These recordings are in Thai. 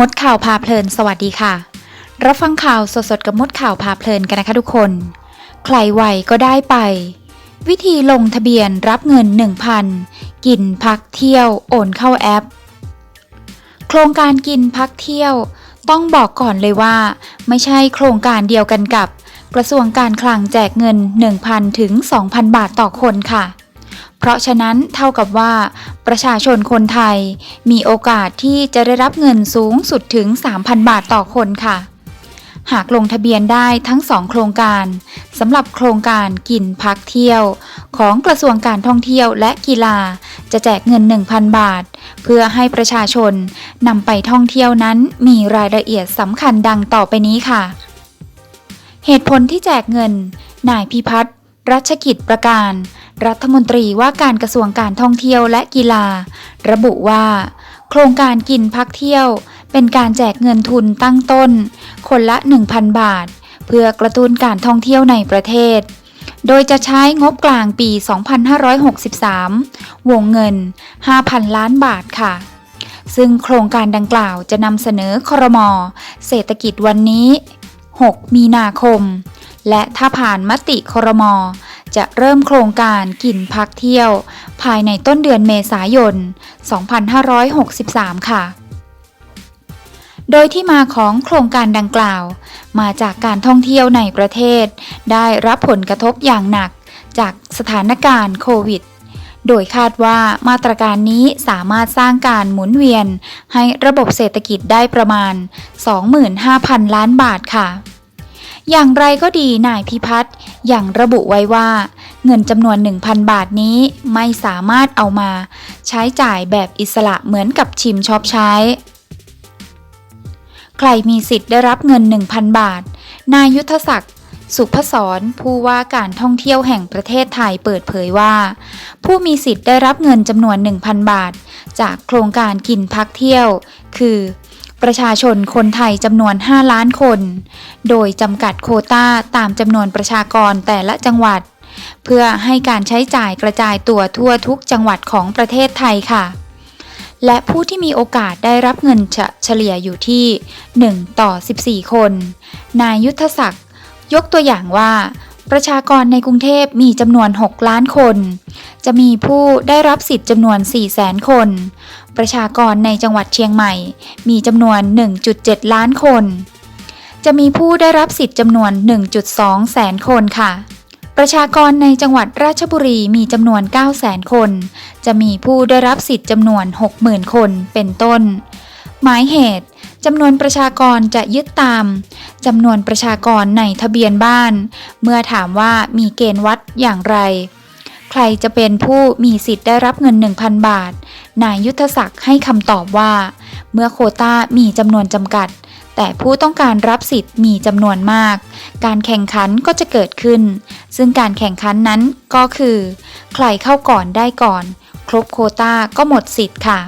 มดข่าวพาเพลิน สวัสดีค่ะ รับฟังข่าวสดๆกับมดข่าวพาเพลินกันนะคะทุกคน ใครไหวก็ได้ไป วิธีลงทะเบียนรับเงิน 1,000 กินพักเที่ยวโอนเข้าแอป โครงการกินพักเที่ยว ต้องบอกก่อนเลยว่า ไม่ใช่โครงการเดียวกันกับ กระทรวงการคลังแจกเงิน 1,000 ถึง 2,000 บาทต่อคนค่ะ ราะฉะนั้นเท่ากับว่า ประชาชนคนไทย มีโอกาสที่จะได้รับเงินสูงสุดถึง 3,000 บาทต่อคนค่ะ หากลงทะเบียนได้ทั้งสองโครงการสำหรับโครงการกินพักเที่ยว ของกระทรวงการท่องเที่ยวและกีฬา จะแจกเงิน 1,000 บาท เพื่อให้ประชาชนนำไปท่องเที่ยวนั้นมีรายละเอียดสำคัญดังต่อไปนี้ค่ะ เหตุผลที่แจกเงิน นายพิพัฒน์รัชกิจประการ รัฐมนตรีว่าการกระทรวงการท่องเที่ยวและกีฬา ระบุว่า โครงการกินพักเที่ยว เป็นการแจกเงินทุนตั้งต้น คนละ 1,000 บาท เพื่อกระตุ้นการท่องเที่ยวในประเทศ โดยจะใช้งบกลางปี 2563 วงเงิน 5,000 ล้านบาทค่ะซึ่งโครงการดังกล่าวจะนำเสนอครมอเศรษฐกิจวันนี้ 6 มีนาคม และถ้าผ่านมติครมอ จะเริ่มโครงการกินพักเที่ยว ภายในต้นเดือนเมษายน 2563 ค่ะ โดยที่มาของโครงการดังกล่าว มาจากการท่องเที่ยวในประเทศ ได้รับผลกระทบอย่างหนักจากสถานการณ์โควิดโดยคาดว่ามาตรการนี้สามารถสร้างการหมุนเวียน ให้ระบบเศรษฐกิจได้ประมาณ 25,000 ล้านบาทค่ะ อย่างไรก็ดีนายพิพัฒน์ยังระบุไว้ว่า เงินจำนวน 1,000 บาทนี้ไม่สามารถเอามา ใช้จ่ายแบบอิสระเหมือนกับชิมชอปใช้ ใครมีสิทธิ์ได้รับเงิน 1,000 บาท นายยุทธศักดิ์สุพศรผู้ว่าการท่องเที่ยวแห่งประเทศไทยเปิดเผยว่า ผู้มีสิทธิ์ได้รับเงินจำนวน 1,000 บาท จากโครงการกินพักเที่ยว คือ ประชาชนคนไทยจำนวน 5 ล้านคน โดยจำกัดโคต้าตามจำนวนประชากรแต่ละจังหวัด เพื่อให้การใช้จ่ายกระจายตัวทั่วทุกจังหวัดของประเทศไทยค่ะ และผู้ที่มีโอกาสได้รับเงินเฉเฉลี่ยอยู่ที่ 1 ต่อ 14 คน นายยุทธศักดิ์ยกตัวอย่างว่าประชากรในกรุงเทพมีจำนวน 6 ล้านคน จะมีผู้ได้รับสิทธิ์จำนวน4แสนคน ประชากรในจังหวัดเชียงใหม่ มีจำนวน 1.7 ล้านคน จะมีผู้ได้รับสิทธิ์จำนวน 1.2 แสนคนค่ะ ประชากรในจังหวัดราชบุรีมีจำนวน 9 แสนคน จะมีผู้ได้รับสิทธิ์จำนวน 60,000 คนเป็นต้น หมายเหตุจำนวนประชากรจะยึดตามจำนวนประชากรในทะเบียนบ้าน เมื่อถามว่ามีเกณฑ์วัดอย่างไร ใครจะเป็นผู้มีสิทธิ์ได้รับเงิน 1,000 บาท นายยุทธศักดิ์ให้คำตอบว่า เมื่อโคต้ามีจำนวนจำกัด แต่ผู้ต้องการรับสิทธิ์มีจำนวนมาก การแข่งขันก็จะเกิดขึ้น ซึ่งการแข่งขันนั้นก็คือ ใครเข้าก่อนได้ก่อน ครบโควต้าก็หมดสิทธิ์ค่ะ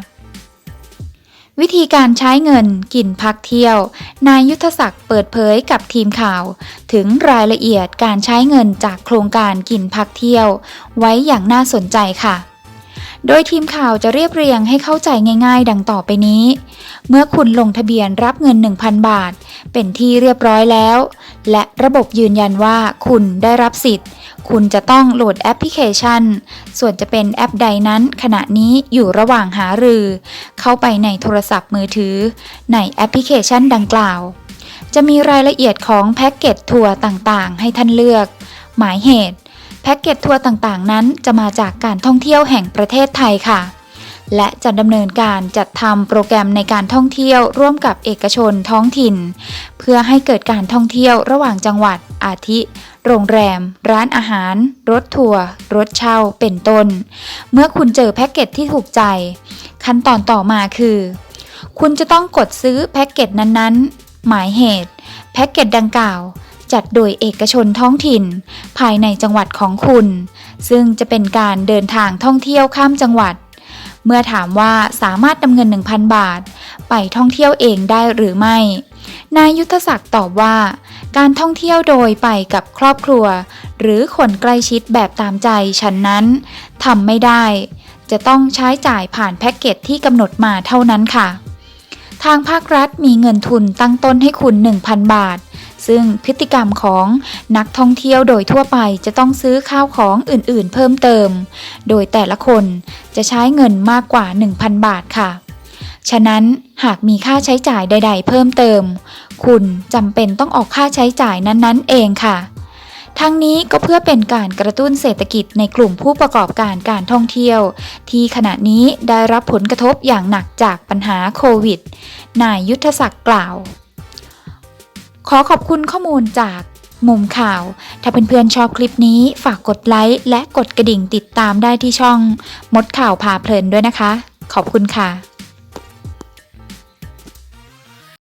วิธีการใช้เงินกินพักเที่ยว นายยุทธศักดิ์เปิดเผยกับทีมข่าว ถึงรายละเอียดการใช้เงินจากโครงการกินพักเที่ยว ไว้อย่างน่าสนใจค่ะ โดยทีมข่าวจะเรียบเรียงให้เข้าใจง่ายๆ ดังต่อไปนี้ เมื่อคุณลงทะเบียนรับเงิน 1,000 บาท เป็นที่เรียบร้อยแล้ว และระบบยืนยันว่าคุณได้รับสิทธิ์ คุณจะต้องโหลดแอปพลิเคชัน ส่วนจะเป็นแอปใดนั้น ขณะนี้อยู่ระหว่างหารือ เข้าไปในโทรศัพท์มือถือ ในแอปพลิเคชันดังกล่าว จะมีรายละเอียดของแพ็กเกจทัวร์ต่างๆ ให้ท่านเลือก หมายเหตุ แพ็กเกจทัวร์ต่างๆ นั้นจะมาจากการท่องเที่ยวแห่งประเทศไทยค่ะและจะดำเนินการจัดทำโปรแกรมในการท่องเที่ยวร่วมกับเอกชนท้องถิ่น เพื่อให้เกิดการท่องเที่ยวระหว่างจังหวัดอาทิ โรงแรม ร้านอาหาร รถทัวร์ รถเช่า เป็นต้น เมื่อคุณเจอแพ็กเกจที่ถูกใจ ขั้นตอนต่อมาคือ คุณจะต้องกดซื้อแพ็กเกจนั้นๆ หมายเหตุ แพ็กเกจดังกล่าว จัดโดยเอกชนท้องถิ่น ภายในจังหวัดของคุณ ซึ่งจะเป็นการเดินทางท่องเที่ยวข้ามจังหวัด เมื่อถามว่าสามารถนำเงิน 1,000 บาท ไปท่องเที่ยวเองได้หรือไม่ นายยุทธศักดิ์ตอบว่า การท่องเที่ยวโดยไปกับครอบครัว หรือคนใกล้ชิดแบบตามใจฉันนั้นทำไม่ได้ จะต้องใช้จ่ายผ่านแพ็กเกจที่กำหนดมาเท่านั้นค่ะ ทางภาครัฐมีเงินทุนตั้งต้นให้คุณ 1,000 บาท ซึ่งพฤติกรรมของนักท่องเที่ยวโดยทั่วไปจะต้องซื้อข้าวของอื่นๆ เพิ่มเติม โดยแต่ละคนจะใช้เงินมากกว่า 1,000 บาทค่ะ ฉะนั้นหากมีค่าใช้จ่ายใด ๆ เพิ่มเติม คุณจำเป็นต้องออกค่าใช้จ่ายนั้นๆ เองค่ะ ทั้งนี้ก็เพื่อเป็นการกระตุ้นเศรษฐกิจในกลุ่มผู้ประกอบการการท่องเที่ยว ที่ขณะนี้ได้รับผลกระทบอย่างหนักจากปัญหาโควิด นายยุทธศักดิ์กล่าว ขอขอบคุณข้อมูลจากมุมข่าว ถ้าเพื่อนๆชอบคลิปนี้ฝากกดไลค์และกดกระดิ่งติดตามได้ที่ช่อง มดข่าวพาเพลินด้วยนะคะ ขอบคุณค่ะ